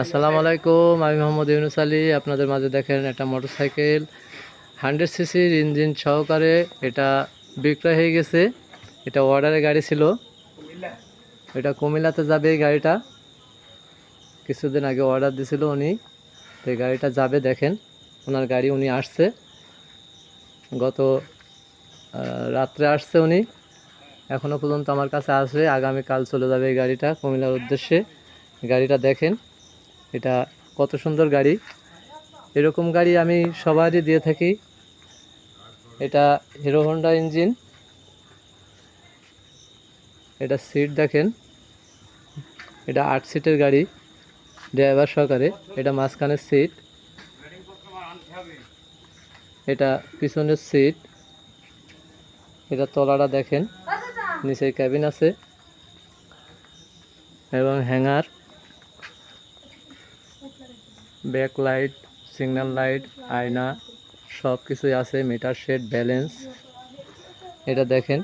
আসসালামু আলাইকুম, আমি মোহাম্মদ ইউনুস আলী। আপনাদের মাঝে দেখেন একটা মোটরসাইকেল। হান্ড্রেড সিসির ইঞ্জিন সহকারে এটা বিক্রয় হয়ে গেছে। এটা অর্ডারের গাড়ি ছিল। এটা কুমিল্লাতে যাবে এই গাড়িটা। কিছুদিন আগে অর্ডার দিছিল উনি। তো এই গাড়িটা যাবে, দেখেন। ওনার গাড়ি উনি আসছে। গত রাত্রে আসছে উনি। এখনও পর্যন্ত আমার কাছে আসবে। আগামীকাল চলে যাবে এই গাড়িটা কুমিল্লার উদ্দেশ্যে। গাড়িটা দেখেন। এটা কত সুন্দর গাড়ি। এরকম গাড়ি আমি সবারই দিয়ে থাকি। এটা হিরো হন্ডা ইঞ্জিন। এটা সিট দেখেন। এটা আট সিটের গাড়ি, ড্রাইভার সহকারে। এটা মাঝখানের সিট। এটা পিছনের সিট। এটা তলাটা দেখেন। নিচে ক্যাবিন আছে। এবং hanger. Back light signal light, আয়না সব কিছুই আছে, মিটার শেড, ব্যালেন্স। এটা দেখেন।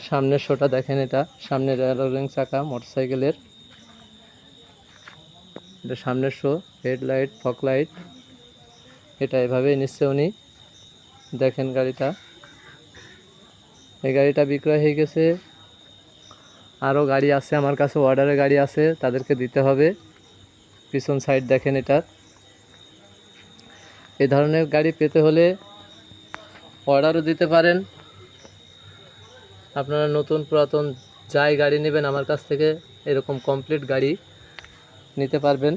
সামনের শোটা দেখেন এটা। সামনের রেলিং চাকা, মোটরসাইকেলের। এটা সামনের শো হেডলাইট ফক লাইট। এটা এভাবেই নিচ্ছে উনি। দেখেন গাড়িটা। এই গাড়িটা বিক্রয় হয়ে গেছে। আরও গাড়ি আছে, আমার কাছে অর্ডারের গাড়ি আছে, তাদেরকে দিতে হবে। পিছন সাইড দেখেন এটা। এই ধরনের গাড়ি পেতে হলে অর্ডারও দিতে পারেন। আপনারা নতুন পুরাতন যাই গাড়ি নেবেন, আমার কাছ থেকে এরকম কমপ্লিট গাড়ি নিতে পারবেন।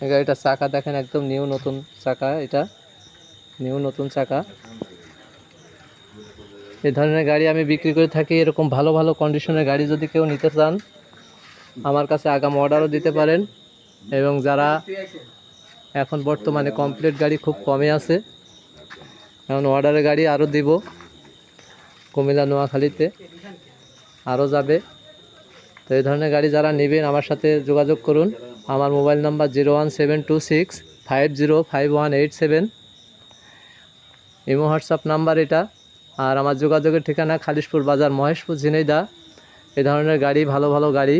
এই গাড়িটা চাকা দেখেন, একদম নিউ নতুন চাকা এটা। নিউ নতুন চাকা। এই ধরনের গাড়ি আমি বিক্রি করে থাকি, এরকম ভালো ভালো কন্ডিশনের গাড়ি যদি কেউ নিতে চান, আমার কাছে আগাম অর্ডারও দিতে পারেন। এবং যারা এখন বর্তমানে কমপ্লিট গাড়ি খুব কমে আছে, এখন অর্ডারের গাড়ি আরও দিব। কুমিল্লা, নোয়াখালীতে আরও যাবে। তো এই ধরনের গাড়ি যারা নেবেন আমার সাথে যোগাযোগ করুন। আমার mobile number zero one seven two six, five zero five one eight seven. Imo, WhatsApp number এটা। আর আমার যোগাযোগের ঠিকানা খালিশপুর বাজার, মহেশপুর ঝিনাইদা এ ধরনের গাড়ি, ভালো ভালো গাড়ি।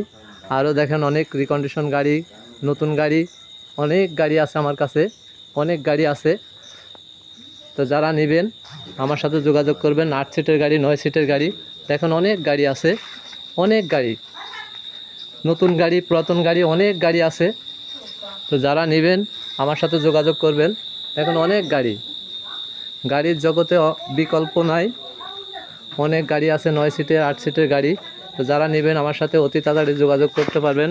আরও দেখেন অনেক রিকন্ডিশন গাড়ি নতুন গাড়ি, অনেক গাড়ি আছে আমার কাছে, অনেক গাড়ি আছে। তো যারা নেবেন, আমার সাথে যোগাযোগ করবেন, আট সিটের গাড়ি, নয় সিটের গাড়ি। দেখেন অনেক গাড়ি আছে, অনেক গাড়ি। নতুন গাড়ি, পুরাতন গাড়ি, অনেক গাড়ি আছে। তো যারা নেবেন, আমার সাথে যোগাযোগ করবেন। এখন অনেক গাড়ি। গাড়ির জগতে বিকল্প নাই। অনেক গাড়ি আছে, নয় সিটের আট সিটের গাড়ি। তো যারা নেবেন, আমার সাথে অতি তাড়াতাড়ি যোগাযোগ করতে পারবেন।